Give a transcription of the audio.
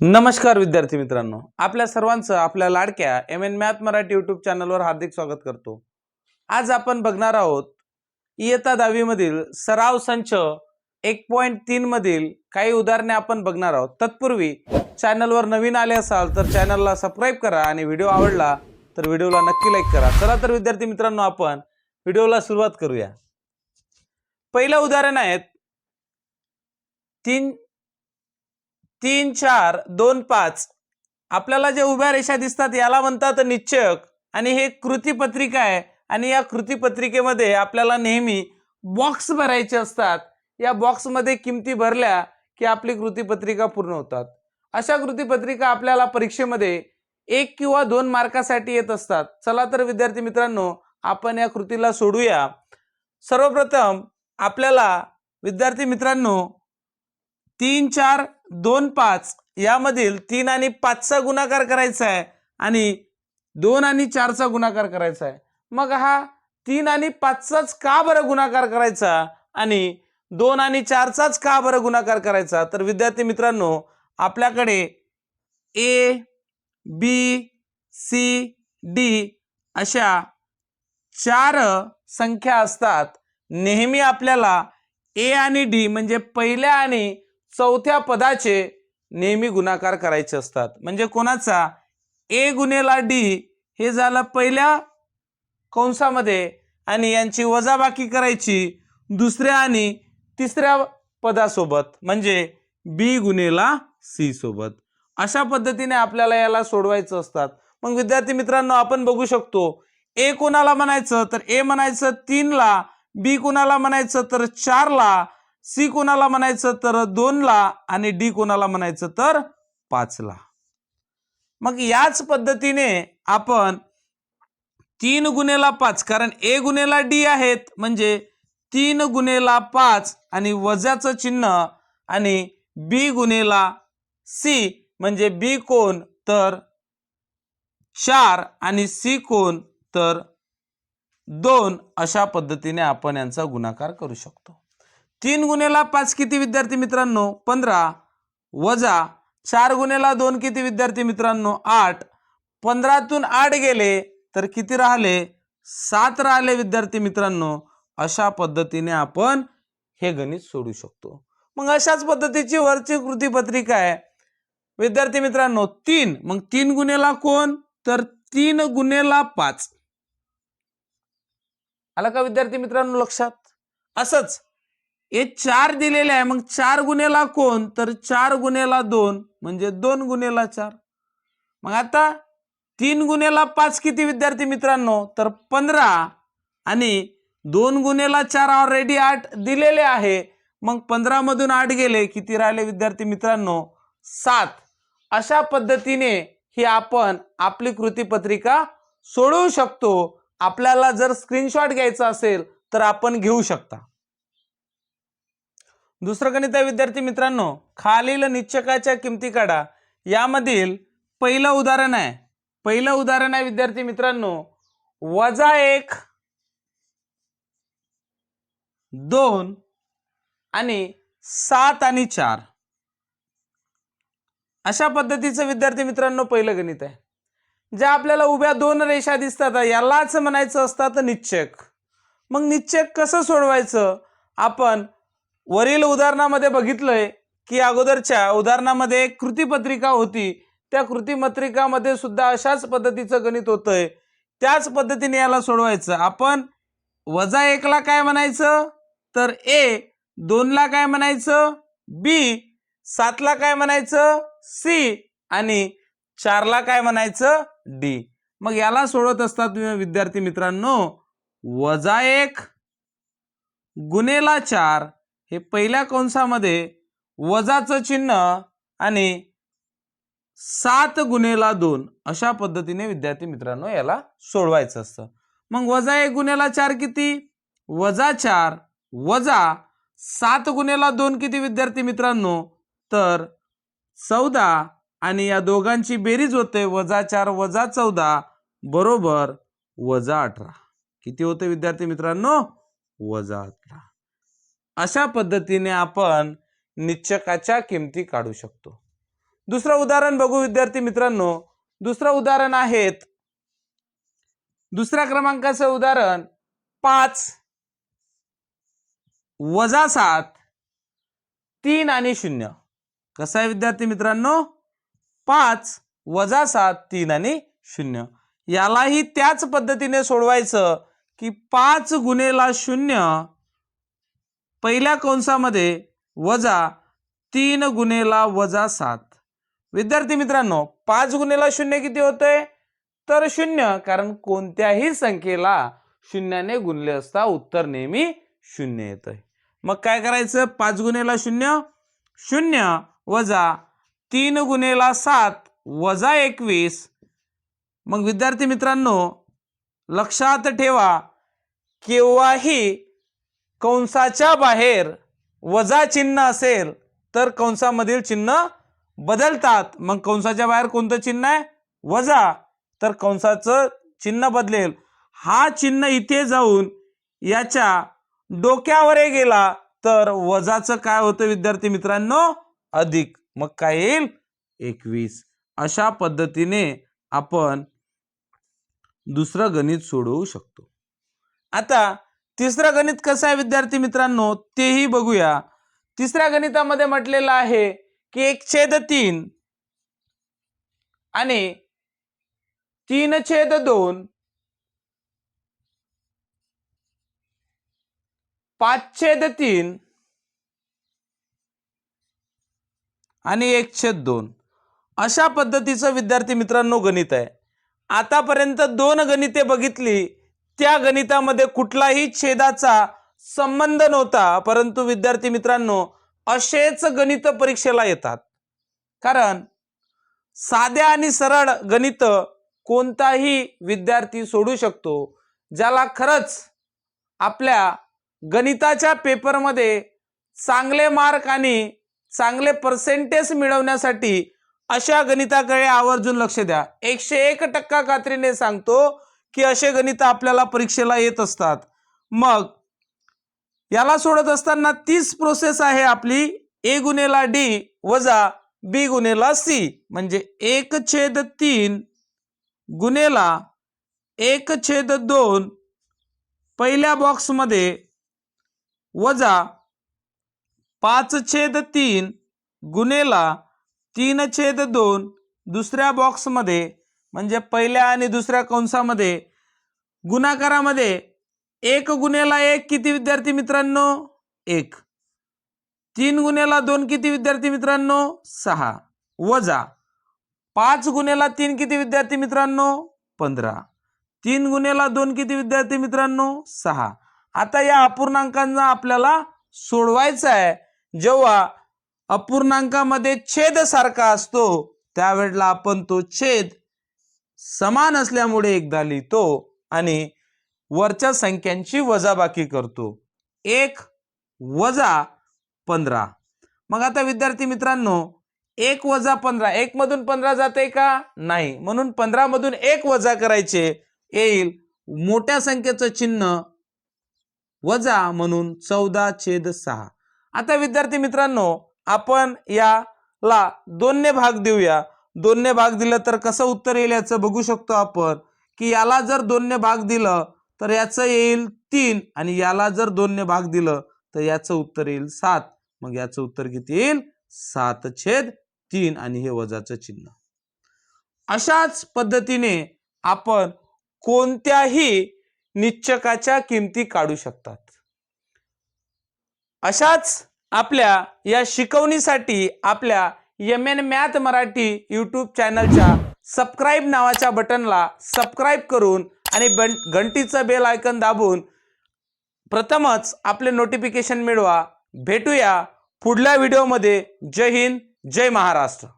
नमस्कार विद्यार्थी मित्रांनो. आपल्या सर्वांचं आपल्या लाडक्या M N math Marathi YouTube चॅनलवर हार्दिक स्वागत करतो. आज आपण बघणार आहोत इयत्ता दहावीमधील सराव संच एक पॉईंट तीन मधील काही उदाहरणे आपण बघणार आहोत. तत्पूर्वी चॅनलवर नवीन आले असाल तर चॅनलला सबस्क्राईब करा आणि व्हिडिओ आवडला तर व्हिडिओला नक्की लाईक करा. चला तर विद्यार्थी मित्रांनो आपण व्हिडिओला सुरुवात करूया. पहिलं उदाहरण आहेत तीन तीन चार दोन पाच. आपल्याला जे उभ्या रेषा दिसतात याला म्हणतात निश्चयक. आणि हे कृतीपत्रिका आहे. आणि या कृतीपत्रिकेमध्ये आपल्याला नेहमी बॉक्स भरायचे असतात. या बॉक्समध्ये किमती भरल्या की आपली कृतीपत्रिका पूर्ण होतात. अशा कृतीपत्रिका आपल्याला परीक्षेमध्ये एक किंवा दोन मार्कासाठी येत असतात. चला तर विद्यार्थी मित्रांनो आपण या कृतीला सोडूया. सर्वप्रथम आपल्याला विद्यार्थी मित्रांनो तीन चार दोन पाच यामधील तीन आणि पाचचा गुणाकार करायचा आहे आणि दोन आणि चारचा गुणाकार करायचा आहे. मग हा तीन आणि पाचचाच का बरं गुणाकार करायचा आणि दोन आणि चारचाच का बरं गुणाकार करायचा? तर विद्यार्थी मित्रांनो आपल्याकडे ए बी सी डी अशा चार संख्या असतात. नेहमी आपल्याला ए आणि डी म्हणजे पहिल्या आणि चौथ्या पदाचे नेहमी गुणाकार करायचे असतात. म्हणजे कोणाचा? ए गुन्हेला डी. हे झालं पहिल्या कंसामध्ये आणि यांची वजाबाकी करायची दुसऱ्या आणि तिसऱ्या पदासोबत. म्हणजे बी गुन्हेला सी सोबत. अशा पद्धतीने आपल्याला याला सोडवायचं असतात. मग विद्यार्थी मित्रांनो आपण बघू शकतो ए कोणाला म्हणायचं? तर ए म्हणायचं तीनला बी कोणाला म्हणायचं? तर चारला. सी कोणाला म्हणायचं तर दोनला आणि डी कोणाला म्हणायचं तर पाचला. मग याच पद्धतीने आपण तीन गुन्हेला पाच कारण ए गुन्हेला डी आहेत म्हणजे तीन गुन्हेला पाच आणि वजाचं चिन्ह आणि बी गुन्हेला सी म्हणजे बी कोण तर चार आणि सी कोण तर दोन अशा पद्धतीने आपण यांचा गुणाकार करू शकतो. तीन गुन्हेला पाच किती विद्यार्थी मित्रांनो? पंधरा. वजा चार गुन्हेला दोन किती विद्यार्थी मित्रांनो? आठ. पंधरातून आठ गेले तर किती राहिले? सात राहिले विद्यार्थी मित्रांनो. अशा पद्धतीने आपण हे गणित सोडू शकतो. मग अशाच पद्धतीची वरची कृतीपत्रिका आहे. विद्यार्थी मित्रांनो तीन. मग तीन गुन्हेला कोण? तर तीन गुन्हेला पाच. आला का विद्यार्थी मित्रांनो लक्षात? असंच. हे चार दिलेले आहे. मग चार गुन्हेला कोण? तर चार गुन्हेला दोन म्हणजे दोन गुन्हेला चार. मग आता तीन गुन्हेला पाच किती विद्यार्थी मित्रांनो? तर पंधरा आणि दोन गुन्हेला चार ऑलरेडी आठ दिलेले आहे. मग पंधरामधून आठ गेले किती राहिले विद्यार्थी मित्रांनो? सात. अशा पद्धतीने ही आपण आपली कृतीपत्रिका सोडवू शकतो. आपल्याला जर स्क्रीनशॉट घ्यायचा असेल तर आपण घेऊ शकता. दुसरं गणित आहे विद्यार्थी मित्रांनो खालील निश्चकाच्या किमती काढा. यामधील पहिलं उदाहरण आहे. पहिलं उदाहरण आहे विद्यार्थी मित्रांनो वजा एक दोन आणि सात आणि चार. अशा पद्धतीचं विद्यार्थी मित्रांनो पहिलं गणित आहे. ज्या आपल्याला उभ्या दोन रेषा दिसतात यालाच म्हणायचं असतात निश्चक. मग निश्चक कसं सोडवायचं? आपण वरील उदाहरणामध्ये बघितलंय की अगोदरच्या उदाहरणामध्ये एक कृतीपत्रिका होती. त्या कृतीपत्रिकामध्ये सुद्धा अशाच पद्धतीचं गणित होतंय. त्याच पद्धतीने याला सोडवायचं. आपण वजा एकला काय म्हणायचं? तर ए दोनला काय म्हणायचं? बी सातला काय म्हणायचं? सी आणि चारला काय म्हणायचं? डी. मग याला सोडवत असतात विद्यार्थी मित्रांनो वजा एक गुन्हेला चार हे पहिल्या कंसामध्ये वजाचं चिन्ह आणि सात गुन्हेला दोन अशा पद्धतीने विद्यार्थी मित्रांनो याला सोडवायचं असतं. मग वजा एक गुन्हेला चार किती? वजा चार वजा सात गुन्हेला दोन किती विद्यार्थी मित्रांनो? तर चौदा आणि या दोघांची बेरीज होते वजा चार वजा चौदा बरोबर वजा अठरा. किती होते विद्यार्थी मित्रांनो? वजा अठरा. अशा पद्धतीने आपण निश्चकाच्या किमती काढू शकतो. दुसरं उदाहरण बघू विद्यार्थी मित्रांनो. दुसरं उदाहरण आहेत. दुसऱ्या क्रमांकाचं उदाहरण पाच वजा सात तीन आणि शून्य. कसं आहे विद्यार्थी मित्रांनो? पाच वजा सात तीन आणि शून्य. यालाही त्याच पद्धतीने सोडवायचं की पाच गुणेला शून्य पहिल्या कंसामध्ये वजा तीन गुणेला वजा सात. विद्यार्थी मित्रांनो पाच गुणेला शून्य किती होतंय? तर शून्य कारण कोणत्याही संख्येला शून्याने गुणले असता उत्तर नेहमी शून्य येतंय. मग काय करायचं? पाच गुणेला शून्य शून्य वजा तीन गुणेला सात वजा एकवीस. मग विद्यार्थी मित्रांनो लक्षात ठेवा केव्हाही कंसाच्या बाहेर वजा चिन्ह असेल तर कंसामधील चिन्ह बदलतात. मग कंसाच्या बाहेर कोणतं चिन्ह आहे? वजा. तर कंसाचं चिन्ह बदलेल. हा चिन्ह इथे जाऊन याच्या डोक्यावर गेला तर वजाचं काय होतं विद्यार्थी मित्रांनो? अधिक. मग काय येईल? एकवीस. अशा पद्धतीने आपण दुसरं गणित सोडवू शकतो. आता तिसरं गणित कसं आहे विद्यार्थी मित्रांनो? तेही बघूया. तिसऱ्या गणितामध्ये म्हटलेलं आहे की एक छेद तीन आणि तीन छेद दोन पाच छेद तीन आणि एक छेद दोन. अशा पद्धतीचं विद्यार्थी मित्रांनो गणित आहे. आतापर्यंत दोन गणिते बघितली. त्या गणितामध्ये कुठलाही छेदाचा संबंध नव्हता परंतु विद्यार्थी मित्रांनो असेच गणित परीक्षेला येतात. कारण साध्या आणि सरळ गणित कोणताही विद्यार्थी सोडू शकतो ज्याला खरंच आपल्या गणिताच्या पेपरमध्ये चांगले मार्क आणि चांगले पर्सेंटेज मिळवण्यासाठी अशा गणिताकडे आवर्जून लक्ष द्या. एकशे एक टक्का खात्रीने सांगतो की असे गणित आपल्याला परीक्षेला येत असतात. मग याला सोडत असताना तीच प्रोसेस आहे आपली ए गुन्हेला डी वजा बी गुन्हेला सी म्हणजे एक छेद तीन गुन्हेला एक छेद दोन पहिल्या बॉक्समध्ये वजा पाच छेद तीन गुन्हेला तीन छेद दोन दुसऱ्या बॉक्समध्ये म्हणजे पहिल्या आणि दुसऱ्या कंसामध्ये गुणाकारामध्ये एक गुन्ह्याला एक किती विद्यार्थी मित्रांनो? एक. तीन गुन्ह्याला दोन किती विद्यार्थी मित्रांनो? सहा. वजा पाच गुन्ह्याला तीन किती विद्यार्थी मित्रांनो? पंधरा. तीन गुन्ह्याला दोन किती विद्यार्थी मित्रांनो? सहा. आता या अपूर्णांकांना आपल्याला सोडवायचं आहे. जेव्हा अपूर्णांकामध्ये छेद सारखा असतो त्यावेळेला आपण तो छेद समान असल्यामुळे एकदा लिहितो आणि वरच्या संख्यांची वजाबाकी करतो. एक वजा पंधरा. मग आता विद्यार्थी मित्रांनो एक वजा पंधरा एक मधून पंधरा जाते का? नाही. म्हणून पंधरा मधून एक वजा करायचे. येईल मोठ्या संख्येचं चिन्ह वजा म्हणून चौदा छेद सहा. आता विद्यार्थी मित्रांनो आपण याला दोनने भाग देऊया. दोनने भाग दिलं तर कसं उत्तर येईल याचं बघू शकतो आपण. की याला जर दोनने भाग दिलं तर याचं येईल तीन आणि याला जर दोनने भाग दिलं तर याचं उत्तर येईल सात. मग याचं उत्तर किती येईल? सात छेद तीन आणि हे वजाचं चिन्ह. अशाच पद्धतीने आपण कोणत्याही निश्चकाच्या किमती काढू शकतात. अशाच आपल्या या शिकवणीसाठी आपल्या M N math Marathi YouTube चॅनलच्या सबस्क्राईब नावाच्या बटनला सबस्क्राईब करून आणि बन घंटीचं बेल आयकन दाबून प्रथमच आपले नोटिफिकेशन मिळवा. भेटूया पुढल्या व्हिडिओमध्ये जय हिंद जय महाराष्ट्र.